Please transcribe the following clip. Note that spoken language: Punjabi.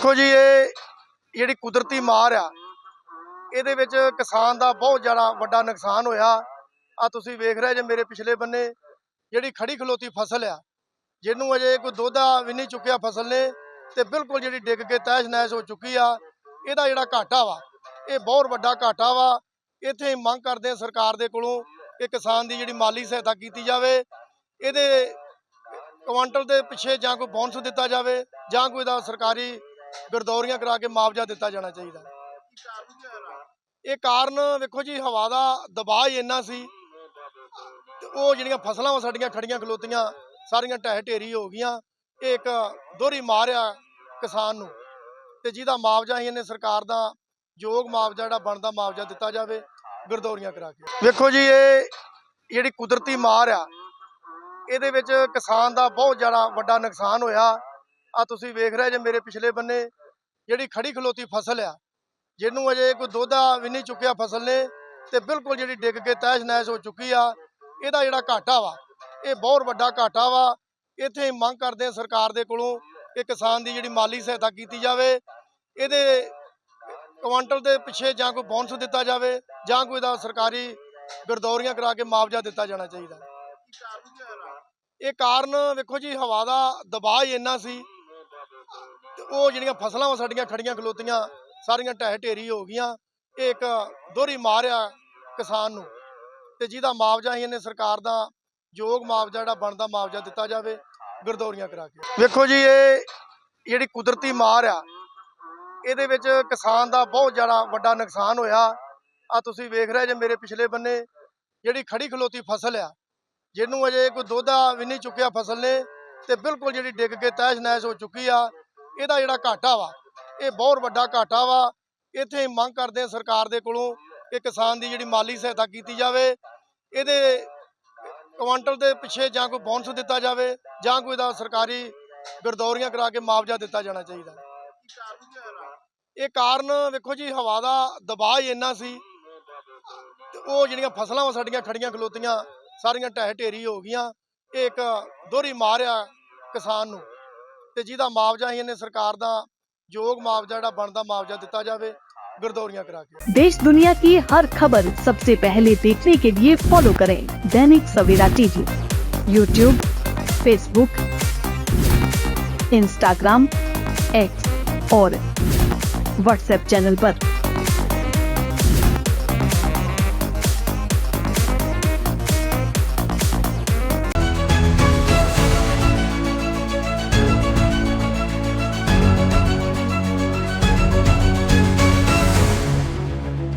ਦੇਖੋ ਜੀ, ਇਹ ਜਿਹੜੀ ਕੁਦਰਤੀ ਮਾਰ ਆ, ਇਹਦੇ ਵਿੱਚ ਕਿਸਾਨ ਦਾ ਬਹੁਤ ਜ਼ਿਆਦਾ ਵੱਡਾ ਨੁਕਸਾਨ ਹੋਇਆ। ਆ ਤੁਸੀਂ ਵੇਖ ਰਹੇ ਜੇ ਮੇਰੇ ਪਿਛਲੇ ਬੰਨੇ, ਜਿਹੜੀ ਖੜੀ ਖਲੋਤੀ ਫਸਲ ਆ, ਜਿਹਨੂੰ ਅਜੇ ਕੋਈ ਦੋਧਾ ਵੀ ਨਹੀਂ ਚੁੱਕਿਆ ਫਸਲ ਨੇ, ਤੇ ਬਿਲਕੁਲ ਜਿਹੜੀ ਡਿੱਗ ਕੇ ਤਹਿਸ਼ ਨਹਿਸ਼ ਹੋ ਚੁੱਕੀ ਆ, ਇਹਦਾ ਜਿਹੜਾ ਘਾਟਾ ਵਾ, ਇਹ ਬਹੁਤ ਵੱਡਾ ਘਾਟਾ ਵਾ। ਇੱਥੇ ਮੰਗ ਕਰਦੇ ਆ ਸਰਕਾਰ ਦੇ ਕੋਲੋਂ ਕਿ ਕਿਸਾਨ ਦੀ ਜਿਹੜੀ ਮਾਲੀ ਸਹਾਇਤਾ ਕੀਤੀ ਜਾਵੇ, ਇਹਦੇ ਕੁਆਂਟਲ ਦੇ ਪਿੱਛੇ ਜਾਂ ਕੋਈ ਬੋਨਸ ਦਿੱਤਾ ਜਾਵੇ ਜਾਂ ਕੋਈ ਦਾ ਸਰਕਾਰੀ ਗਰਦੌਰੀਆਂ ਕਰਾ ਕੇ ਮੁਆਵਜ਼ਾ ਦਿੱਤਾ ਜਾਣਾ ਚਾਹੀਦਾ ਇਹ ਕਾਰਨ ਵੇਖੋ ਜੀ ਹਵਾ ਦਾ ਦਬਾਅ ਹੀ ਇੰਨਾ ਸੀ। ਉਹ ਜਿਹੜੀਆਂ ਫਸਲਾਂ ਵਾ ਸਾਡੀਆਂ ਖੜੀਆਂ ਖਲੋਤੀਆਂ ਸਾਰੀਆਂ ਢਹਿ ਢੇਰੀ ਹੋ ਗਈਆਂ। ਇਹ ਇੱਕ ਦੋਹਰੀ ਮਾਰ ਆ ਕਿਸਾਨ ਨੂੰ। ਤੇ ਜਿਹਦਾ ਮੁਆਵਜ਼ਾ ਹੀ ਇਹਨੇ ਸਰਕਾਰ ਦਾ ਯੋਗ ਮੁਆਵਜ਼ਾ ਜਿਹੜਾ ਬਣਦਾ ਮੁਆਵਜ਼ਾ ਦਿੱਤਾ ਜਾਵੇ ਗਰਦੌਰੀਆਂ ਕਰਾ ਕੇ। ਵੇਖੋ ਜੀ ਇਹ ਜਿਹੜੀ ਕੁਦਰਤੀ ਮਾਰ ਆ ਇਹਦੇ ਵਿੱਚ ਕਿਸਾਨ ਦਾ ਬਹੁਤ ਜ਼ਿਆਦਾ ਵੱਡਾ ਨੁਕਸਾਨ ਹੋਇਆ। ਆ ਤੁਸੀਂ ਵੇਖ ਰਹੇ ਜੇ ਮੇਰੇ ਪਿਛਲੇ ਬੰਨੇ, ਜਿਹੜੀ ਖੜੀ ਖਲੋਤੀ ਫਸਲ ਆ, ਜਿਹਨੂੰ ਅਜੇ ਕੋਈ ਦੋਧਾ ਵੀ ਨਹੀਂ ਚੁੱਕਿਆ ਫਸਲ ਨੇ, ਤੇ ਬਿਲਕੁਲ ਜਿਹੜੀ ਡਿੱਗ ਕੇ ਤਹਿਸ਼ ਨਹਿਸ਼ ਹੋ ਚੁੱਕੀ ਆ, ਇਹਦਾ ਜਿਹੜਾ ਘਾਟਾ ਵਾ, ਇਹ ਬਹੁਤ ਵੱਡਾ ਘਾਟਾ ਵਾ। ਇੱਥੇ ਮੰਗ ਕਰਦੇ ਆ ਸਰਕਾਰ ਦੇ ਕੋਲੋਂ ਕਿ ਕਿਸਾਨ ਦੀ ਜਿਹੜੀ ਮਾਲੀ ਸਹਾਇਤਾ ਕੀਤੀ ਜਾਵੇ, ਇਹਦੇ ਕੁਆਂਟਲ ਦੇ ਪਿੱਛੇ ਜਾਂ ਕੋਈ ਬੋਨਸ ਦਿੱਤਾ ਜਾਵੇ, ਜਾਂ ਕੋਈ ਦਾ ਸਰਕਾਰੀ ਗਰਦੌਰੀਆਂ ਕਰਾ ਕੇ ਮੁਆਵਜ਼ਾ ਦਿੱਤਾ ਜਾਣਾ ਚਾਹੀਦਾ। ਇਹ ਕਾਰਨ ਵੇਖੋ ਜੀ, ਹਵਾ ਦਾ ਦਬਾਅ ਹੀ ਇੰਨਾ ਸੀ ਤੇ ਉਹ ਜਿਹੜੀਆਂ ਫਸਲਾਂ ਵਾ ਸਾਡੀਆਂ ਖੜੀਆਂ ਖਲੋਤੀਆਂ, ਸਾਰੀਆਂ ਢਹਿ ਢੇਰੀ ਹੋ ਗਈਆਂ, ਇਹ ਇੱਕ ਦੋਹਰੀ ਮਾਰ ਆ ਕਿਸਾਨ ਨੂੰ। ਤੇ ਜਿਹਦਾ ਮੁਆਵਜ਼ਾ ਹੀ ਇਹਨੇ ਸਰਕਾਰ ਦਾ ਯੋਗ ਮੁਆਵਜ਼ਾ ਜਿਹੜਾ ਬਣਦਾ ਮੁਆਵਜ਼ਾ ਦਿੱਤਾ ਜਾਵੇ, ਗਰਦੌਰੀਆਂ ਕਰਾ ਕੇ। ਵੇਖੋ ਜੀ, ਇਹ ਜਿਹੜੀ ਕੁਦਰਤੀ ਮਾਰ ਆ, ਇਹਦੇ ਵਿੱਚ ਕਿਸਾਨ ਦਾ ਬਹੁਤ ਜ਼ਿਆਦਾ ਵੱਡਾ ਨੁਕਸਾਨ ਹੋਇਆ। ਆ ਤੁਸੀਂ ਵੇਖ ਰਹੇ ਜੇ ਮੇਰੇ ਪਿਛਲੇ ਬੰਨੇ, ਜਿਹੜੀ ਖੜੀ ਖਲੋਤੀ ਫਸਲ ਆ, ਜਿਹਨੂੰ ਅਜੇ ਕੋਈ ਦੋਧਾ ਵੀ ਨਹੀਂ ਚੁੱਕਿਆ ਫਸਲ ਨੇ, ਤੇ ਬਿਲਕੁਲ ਜਿਹੜੀ ਡਿੱਗ ਕੇ ਤਹਿਸ਼ ਨਹਿਸ਼ ਹੋ ਚੁੱਕੀ ਆ ਇਹਦਾ ਜਿਹੜਾ ਘਾਟਾ ਵਾ, ਇਹ ਬਹੁਤ ਵੱਡਾ ਘਾਟਾ ਵਾ। ਇੱਥੇ ਮੰਗ ਕਰਦੇ ਆ ਸਰਕਾਰ ਦੇ ਕੋਲੋਂ ਕਿ ਕਿਸਾਨ ਦੀ ਜਿਹੜੀ ਮਾਲੀ ਸਹਾਇਤਾ ਕੀਤੀ ਜਾਵੇ। ਇਹਦੇ ਕੁਆਂਟਲ ਦੇ ਪਿੱਛੇ ਜਾਂ ਕੋਈ ਬੋਨਸ ਦਿੱਤਾ ਜਾਵੇ ਜਾਂ ਕੋਈ ਦਾ ਸਰਕਾਰੀ ਗਰਦੌਰੀਆਂ ਕਰਾ ਕੇ ਮੁਆਵਜ਼ਾ ਦਿੱਤਾ ਜਾਣਾ ਚਾਹੀਦਾ। ਇਹ ਕਾਰਨ ਵੇਖੋ ਜੀ, ਹਵਾ ਦਾ ਦਬਾਅ ਹੀ ਇੰਨਾ ਸੀ ਉਹ ਜਿਹੜੀਆਂ ਫਸਲਾਂ ਵਾ ਸਾਡੀਆਂ ਖੜੀਆਂ ਖਲੋਤੀਆਂ, ਸਾਰੀਆਂ ਢਹਿ ਢੇਰੀ ਹੋ ਗਈਆਂ। ਇਹ ਇੱਕ ਦੋਹਰੀ ਮਾਰਿਆ ਕਿਸਾਨ ਨੂੰ। ਤੇ ਜਿਹਦਾ ਮੁਆਵਜ਼ਾ ਹੀ ਇਹਨੇ ਸਰਕਾਰ ਦਾ ਯੋਗ ਮੁਆਵਜ਼ਾ ਜਿਹੜਾ ਬਣਦਾ ਮੁਆਵਜ਼ਾ ਦਿੱਤਾ ਜਾਵੇ ਗਰਦੌਰੀਆਂ ਕਰਾ ਕੇ देश दुनिया की हर खबर सबसे पहले देखने के लिए फॉलो करें Dainik Savera TV YouTube Facebook Instagram X और व्हाट्सएप चैनल पर।